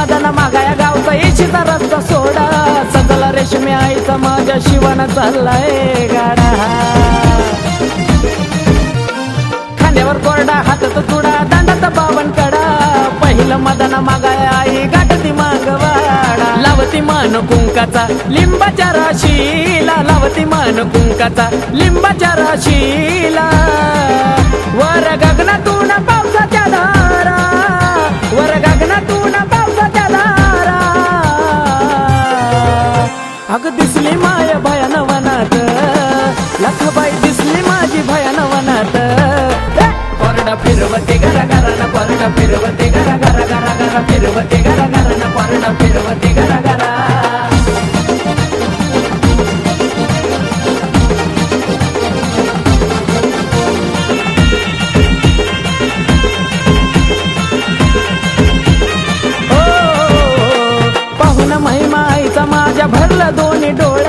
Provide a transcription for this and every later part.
मदन मागाया गावचा येशीचा रस्ता सोडा. सगळा रेशमी आईचा माझ्या शिवाना चाललाय गाडा. खांद्यावर कोरडा हातात तुडा दांडाचा बावन कडा. पहिलं मदना मागाया आई गाठती मागवाडा लावती मान कुंकाचा लिंबाच्या राशीला लावती मान कुंकाचा लिंबाच्या राशी अग दिसली माय भयान वनात लखबाई दिसली माझी भयान वनात परडा फिरवते घरा घराना परडा फिरवते घरा घरा घरा घरा फिरवते घरा घराना परडा फिरवते दोन्ही डोळ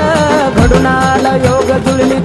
घडून आला योग जुळली